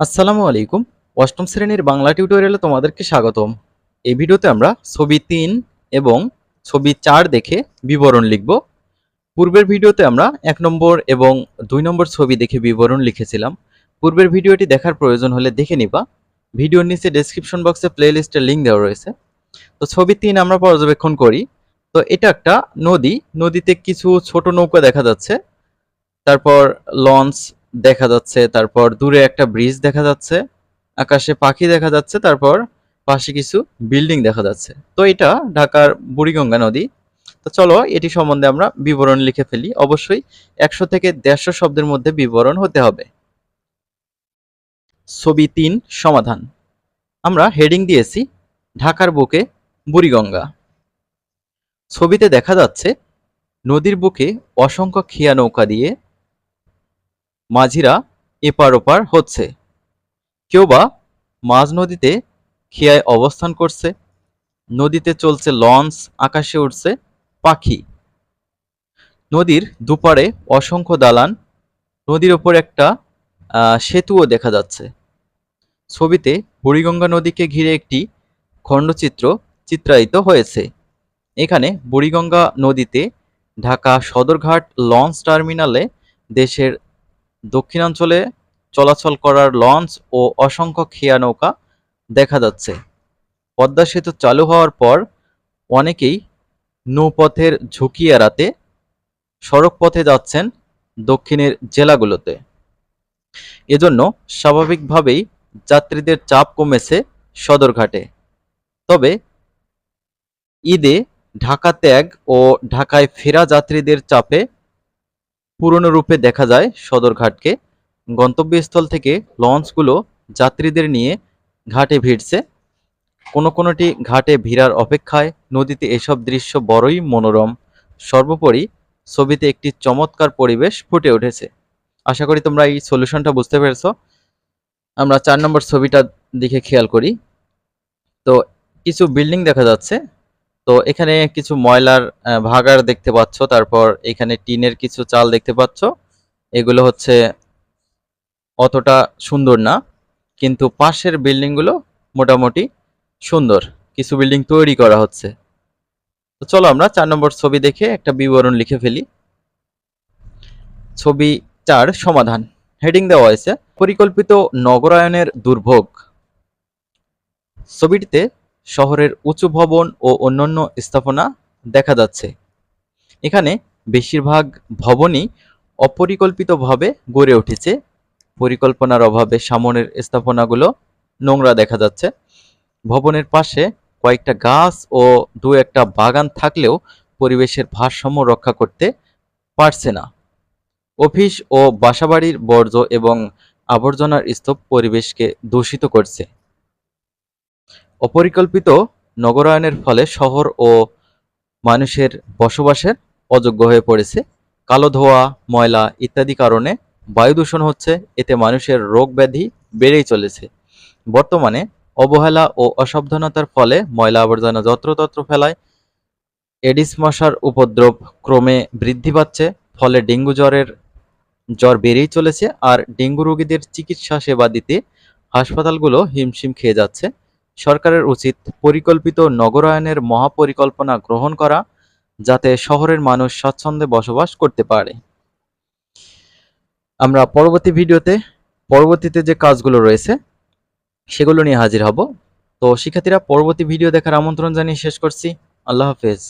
আসসালামু আলাইকুম। অষ্টম শ্রেণির বাংলা টিউটোরিয়ালে তোমাদেরকে স্বাগতম। এই ভিডিওতে আমরা ছবি তিন এবং ছবি চার দেখে বিবরণ লিখব। পূর্বের ভিডিওতে আমরা এক নম্বর এবং দুই নম্বর ছবি দেখে বিবরণ লিখেছিলাম। পূর্বের ভিডিওটি দেখার প্রয়োজন হলে দেখে নিবা। ভিডিওর নিচে ডেসক্রিপশন বক্সে প্লেলিস্টের লিঙ্ক দেওয়া রয়েছে। তো ছবি তিন আমরা পর্যবেক্ষণ করি। তো এটা একটা নদী। নদীতে কিছু ছোট নৌকা দেখা যাচ্ছে। তারপর লঞ্চ দেখা যাচ্ছে, তারপর দূরে একটা ব্রিজ দেখা যাচ্ছে, আকাশে পাখি দেখা যাচ্ছে, তারপর পাশে কিছু বিল্ডিং দেখা যাচ্ছে। তো এটা ঢাকার বুড়িগঙ্গা নদী। তো চলো, এটি সম্বন্ধে আমরা বিবরণ লিখে ফেলি। অবশ্যই একশো থেকে দেড়শো শব্দের মধ্যে বিবরণ হতে হবে। ছবি তিন, সমাধান। আমরা হেডিং দিয়েছি, ঢাকার বুকে বুড়িগঙ্গা। ছবিতে দেখা যাচ্ছে, নদীর বুকে অসংখ্য খিয়া নৌকা দিয়ে মাঝিরা এপার ওপার হচ্ছে। কেউ বা মাঝ নদীতে খেয়ায় অবস্থান করছে। নদীতে চলছে লঞ্চ, আকাশে উঠছে পাখি। নদীর দুপারে অসংখ্য দালান, নদীর ওপর একটা সেতুও দেখা যাচ্ছে। ছবিতে বুড়িগঙ্গা নদীকে ঘিরে একটি খণ্ডচিত্র চিত্রায়িত হয়েছে। এখানে বুড়িগঙ্গা নদীতে ঢাকা সদরঘাট লঞ্চ টার্মিনালে দেশের দক্ষিণাঞ্চলে চলাচল করার লঞ্চ ও অসংখ্য খেয়া নৌকা দেখা যাচ্ছে। পদ্মা সেতু চালু হওয়ার পর অনেকেই নৌপথের ঝুঁকি এড়াতে সড়ক পথে যাচ্ছেন দক্ষিণের জেলাগুলোতে। এজন্য স্বাভাবিকভাবেই যাত্রীদের চাপ কমেছে সদরঘাটে। তবে ঈদে ঢাকা ত্যাগ ও ঢাকায় ফেরা যাত্রীদের চাপে পুরনো রূপে দেখা যায় সদরঘাটকে। গন্তব্যস্থল থেকে লঞ্চগুলো যাত্রীদের নিয়ে ঘাটে ভিড়ছে। কোনো কোনোটি ঘাটে ভিড়ার অপেক্ষায় নদীতে এসব দৃশ্য বড়ই মনোরম। সর্বোপরি ছবিতে একটি চমৎকার পরিবেশ ফুটে উঠেছে। আশা করি তোমরা এই সলিউশনটা বুঝতে পেরেছ। আমরা চার নম্বর ছবিটা দিকে খেয়াল করি। তো কিছু বিল্ডিং দেখা যাচ্ছে। তো এখানে কিছু ময়লার ভাগার দেখতে পাচ্ছ, তারপর এখানে টিনের কিছু চাল দেখতে পাচ্ছ। এগুলো হচ্ছে অতটা সুন্দর না, কিন্তু পাশের বিল্ডিংগুলো মোটামুটি সুন্দর। কিছু বিল্ডিং তৈরি করা হচ্ছে। তো চলো আমরা চার নম্বর ছবি দেখে একটা বিবরণ লিখে ফেলি। ছবি চার, সমাধান। হেডিং দেওয়া হয়েছে, পরিকল্পিত নগরায়নের দুর্ভোগ। ছবিটিতে শহরের উঁচু ভবন ও অন্যান্য স্থাপনা দেখা যাচ্ছে। এখানে বেশিরভাগ ভবনই অপরিকল্পিতভাবে গড়ে উঠেছে। পরিকল্পনার অভাবে সামনের স্থাপনাগুলো নোংরা দেখা যাচ্ছে। ভবনের পাশে কয়েকটা গাছ ও দু একটা বাগান থাকলেও পরিবেশের ভারসাম্য রক্ষা করতে পারছে না। অফিস ও বাসাবাড়ির বর্জ্য এবং আবর্জনার স্তূপ পরিবেশকে দূষিত করছে। অপরিকল্পিত নগরায়নের ফলে শহর ও মানুষের বসবাসের অযোগ্য হয়ে পড়েছে। কালো ধোঁয়া, ময়লা ইত্যাদি কারণে বায়ু দূষণ হচ্ছে, এতে মানুষের রোগ ব্যাধি বেড়েই চলেছে। বর্তমানে অবহেলা ও অসাবধানতার ফলে ময়লা আবর্জনা যত্রতত্র ফেলায় এডিস মশার উপদ্রব ক্রমে বৃদ্ধি পাচ্ছে, ফলে ডেঙ্গু জ্বরের জ্বর বেড়েই চলেছে আর ডেঙ্গু রোগীদের চিকিৎসা সেবা দিতে হাসপাতালগুলো হিমশিম খেয়ে যাচ্ছে। সরকারের উচিত পরিকল্পিত নগরায়নের মহাপরিকল্পনা গ্রহণ করা, যাতে শহরের মানুষ স্বাচ্ছন্দ্যে বসবাস করতে পারে। আমরা পরবর্তী ভিডিওতে, পরবর্তীতে যে কাজগুলো রয়েছে, সেগুলো নিয়ে হাজির হব। তো শিক্ষার্থীরা, পরবর্তী ভিডিও দেখার আমন্ত্রণ জানিয়ে শেষ করছি। আল্লাহ হাফেজ।